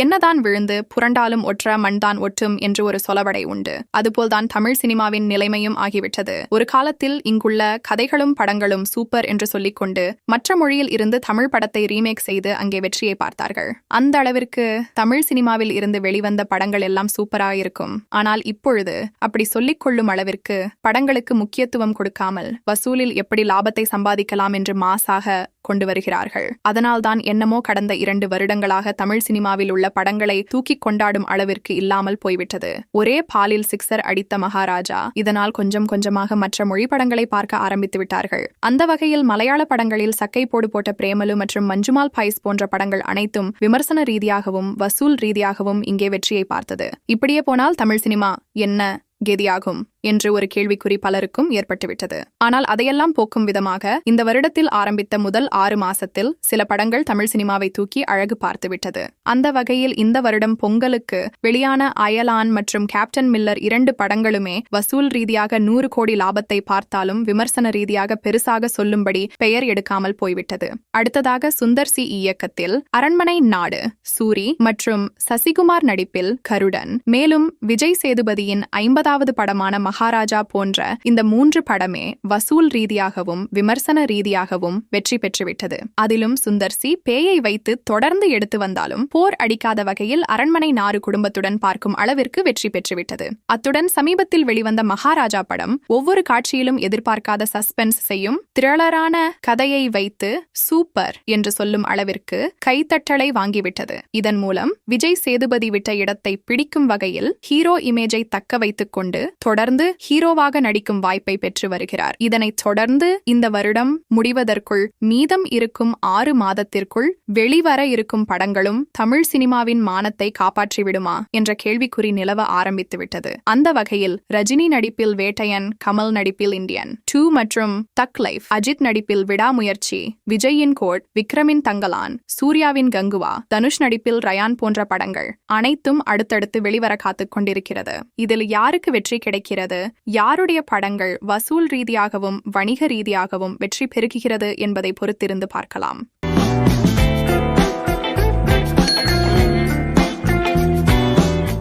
என்னதான் விழுந்து புரண்டாலும் ஒற்ற மண்தான் ஒட்டும் என்று ஒரு சொலவடை உண்டு. அதுபோல்தான் தமிழ் சினிமாவின் நிலைமையும் ஆகிவிட்டது. ஒரு காலத்தில் இங்குள்ள கதைகளும் படங்களும் சூப்பர் என்று சொல்லிக்கொண்டு மற்ற மொழியில் இருந்து தமிழ் படத்தை ரீமேக் செய்து அங்கே வெற்றியை பார்த்தார்கள். அந்த அளவிற்கு தமிழ் சினிமாவில் இருந்து வெளிவந்த படங்கள் எல்லாம் சூப்பராக இருக்கும். ஆனால் இப்பொழுது அப்படி சொல்லிக் கொள்ளும் அளவிற்கு படங்களுக்கு முக்கியத்துவம் கொடுக்காமல் வசூலில் எப்படி லாபத்தை சம்பாதிக்கலாம் என்று மாசாக கொண்டு வருகிறார்கள். அதனால்தான் என்னமோ கடந்த இரண்டு வருடங்களாக தமிழ் சினிமாவில் உள்ள படங்களை தூக்கி கொண்டாடும் அளவிற்கு இல்லாமல் போய்விட்டது. ஒரே பாலில் சிக்ஸர் அடித்த மகாராஜா இதனால் கொஞ்சம் கொஞ்சமாக மற்ற மொழி படங்களை பார்க்க ஆரம்பித்து விட்டார்கள். அந்த வகையில் மலையாள படங்களில் சக்கை போடு போட்ட பிரேமலு மற்றும் மஞ்சுமால் பைஸ் போன்ற படங்கள் அனைத்தும் விமர்சன ரீதியாகவும் வசூல் ரீதியாகவும் இங்கே வெற்றியை பார்த்தது. இப்படியே போனால் தமிழ் சினிமா என்ன கெதியாகும்? என்று ஒரு கேள்விக்குறி பலருக்கும் ஏற்பட்டுவிட்டது. ஆனால் அதையெல்லாம் போக்கும் விதமாக இந்த வருடத்தில் ஆரம்பித்த முதல் ஆறு மாசத்தில் சில படங்கள் தமிழ் சினிமாவை தூக்கி அழகு பார்த்துவிட்டது. அந்த வகையில் இந்த வருடம் பொங்கலுக்கு வெளியான அயலான் மற்றும் கேப்டன் மில்லர் இரண்டு படங்களுமே வசூல் ரீதியாக நூறு கோடி லாபத்தை பார்த்தாலும் விமர்சன ரீதியாக பெருசாக சொல்லும்படி பெயர் எடுக்காமல் போய்விட்டது. அடுத்ததாக சுந்தர் சி இயக்கத்தில் அரண்மனை நாடு சூரி மற்றும் சசிகுமார் நடிப்பில் கருடன். மேலும் விஜய் சேதுபதியின் ஐம்பதாவது படமான மகாராஜா போன்ற இந்த மூன்று படமே வசூல் ரீதியாகவும் விமர்சன ரீதியாகவும் வெற்றி பெற்றுவிட்டது. அதிலும் சுந்தர்சி பேயை வைத்து தொடர்ந்து எடுத்து வந்தாலும் போர் அடிக்காத வகையில் அரண்மனை நாறு குடும்பத்துடன் பார்க்கும் அளவிற்கு வெற்றி பெற்றுவிட்டது. அத்துடன் சமீபத்தில் வெளிவந்த மகாராஜா படம் ஒவ்வொரு காட்சியிலும் எதிர்பார்க்காத சஸ்பென்ஸ் செய்யும் திரளரான கதையை வைத்து சூப்பர் என்று சொல்லும் அளவிற்கு கைத்தட்டலை வாங்கிவிட்டது. இதன் மூலம் விஜய் சேதுபதி விட்ட இடத்தை பிடிக்கும் வகையில் ஹீரோ இமேஜை தக்க வைத்துக் கொண்டு தொடர்ந்து ஹீரோவாக நடிக்கும் வாய்ப்பை பெற்று வருகிறார். இதனைத் தொடர்ந்து இந்த வருடம் முடிவதற்குள் மீதம் இருக்கும் ஆறு மாதத்திற்குள் வெளிவர இருக்கும் படங்களும் தமிழ் சினிமாவின் மானத்தை காப்பாற்றிவிடுமா என்ற கேள்விக்குறி நிலவ ஆரம்பித்துவிட்டது. அந்த வகையில் ரஜினி நடிப்பில் வேட்டையன் கமல் நடிப்பில் இந்தியன் டூ மற்றும் தக் லைஃப் அஜித் நடிப்பில் விடாமுயற்சி விஜயின் கோட் விக்ரமின் தங்கலான் சூர்யாவின் கங்குவா தனுஷ் நடிப்பில் ரயான் போன்ற படங்கள் அனைத்தும் அடுத்தடுத்து வெளிவர காத்துக் கொண்டிருக்கிறது. இதில் யாருக்கு வெற்றி கிடைக்கிறது? யாருடைய படங்கள் வசூல் ரீதியாகவும் வணிக ரீதியாகவும் வெற்றி பெருகுகிறது என்பதை பொறுத்திருந்து பார்க்கலாம்.